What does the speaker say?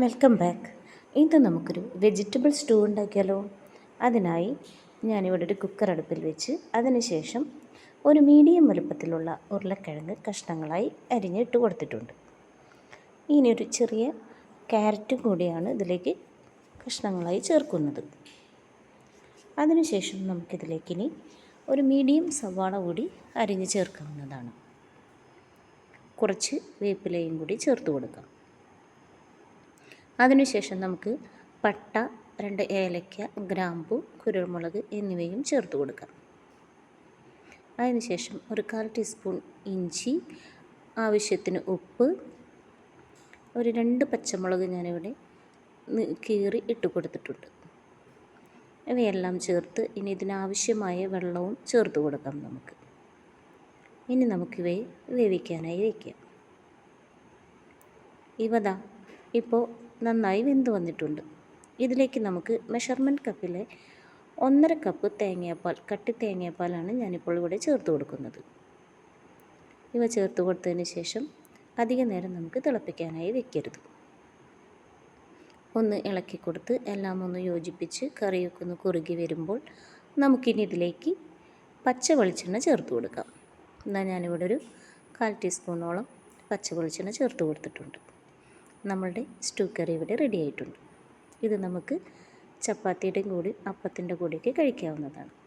Welcome back. ഇത് നമുക്കൊരു vegetable stew ഉണ്ടാക്കിയാലോ? അതിനായി ഞാനിവിടെ ഒരു കുക്കർ അടുപ്പിൽ വെച്ച് അതിനുശേഷം ഒരു മീഡിയം വലുപ്പത്തിലുള്ള ഉരുളക്കിഴങ്ങ് കഷ്ണങ്ങളായി അരിഞ്ഞിട്ട് കൊടുത്തിട്ടുണ്ട്. ഇനി ഒരു ചെറിയ ക്യാരറ്റും കൂടിയാണ് ഇതിലേക്ക് കഷ്ണങ്ങളായി ചേർക്കുന്നത്. അതിനുശേഷം നമുക്കിതിലേക്കിനി ഒരു മീഡിയം സവാള കൂടി അരിഞ്ഞ് ചേർക്കാവുന്നതാണ്. കുറച്ച് വേപ്പിലയും കൂടി ചേർത്ത് കൊടുക്കാം. അതിനുശേഷം നമുക്ക് പട്ട രണ്ട് ഏലക്ക ഗ്രാമ്പു കുരുമുളക് എന്നിവയും ചേർത്ത് കൊടുക്കാം. അതിനുശേഷം ഒരു കാൽ ടീസ്പൂൺ ഇഞ്ചി ആവശ്യത്തിന് ഉപ്പ് ഒരു രണ്ട് പച്ചമുളക് ഞാനിവിടെ കീറി ഇട്ട് കൊടുത്തിട്ടുണ്ട്. ഇവയെല്ലാം ചേർത്ത് ഇനി ഇതിനാവശ്യമായ വെള്ളവും ചേർത്ത് കൊടുക്കാം നമുക്ക്. ഇനി നമുക്കിവയെ വേവിക്കാനായി വയ്ക്കാം ഇവതാ ഇപ്പോൾ നന്നായി വെന്ത് വന്നിട്ടുണ്ട്. ഇതിലേക്ക് നമുക്ക് മെഷർമെന്റ് കപ്പിലെ ഒന്നര കപ്പ് തേങ്ങാപ്പാൽ കട്ടി തേങ്ങാപ്പാലാണ് ഞാനിപ്പോൾ ഇവിടെ ചേർത്ത് കൊടുക്കുന്നത്. ഇവ ചേർത്ത് കൊടുത്തതിന് ശേഷം അധിക നേരം നമുക്ക് തിളപ്പിക്കാനായി വെക്കരുത്. ഒന്ന് ഇളക്കി കൊടുത്ത് എല്ലാം ഒന്ന് യോജിപ്പിച്ച് കറിയൊക്കെ ഒന്ന് കുറുകി വരുമ്പോൾ നമുക്കിനി ഇതിലേക്ക് പച്ച വെളിച്ചെണ്ണ ചേർത്ത് കൊടുക്കാം. എന്നാൽ ഞാനിവിടെ ഒരു കാൽ ടീസ്പൂണോളം പച്ച വെളിച്ചെണ്ണ ചേർത്ത് കൊടുത്തിട്ടുണ്ട്. നമ്മളുടെ സ്റ്റൂ കറി ഇവിടെ റെഡി ആയിട്ടുണ്ട്. ഇത് നമുക്ക് ചപ്പാത്തിയുടെയും കൂടി അപ്പത്തിന്റെ കൂടെയൊക്കെ കഴിക്കാവുന്നതാണ്.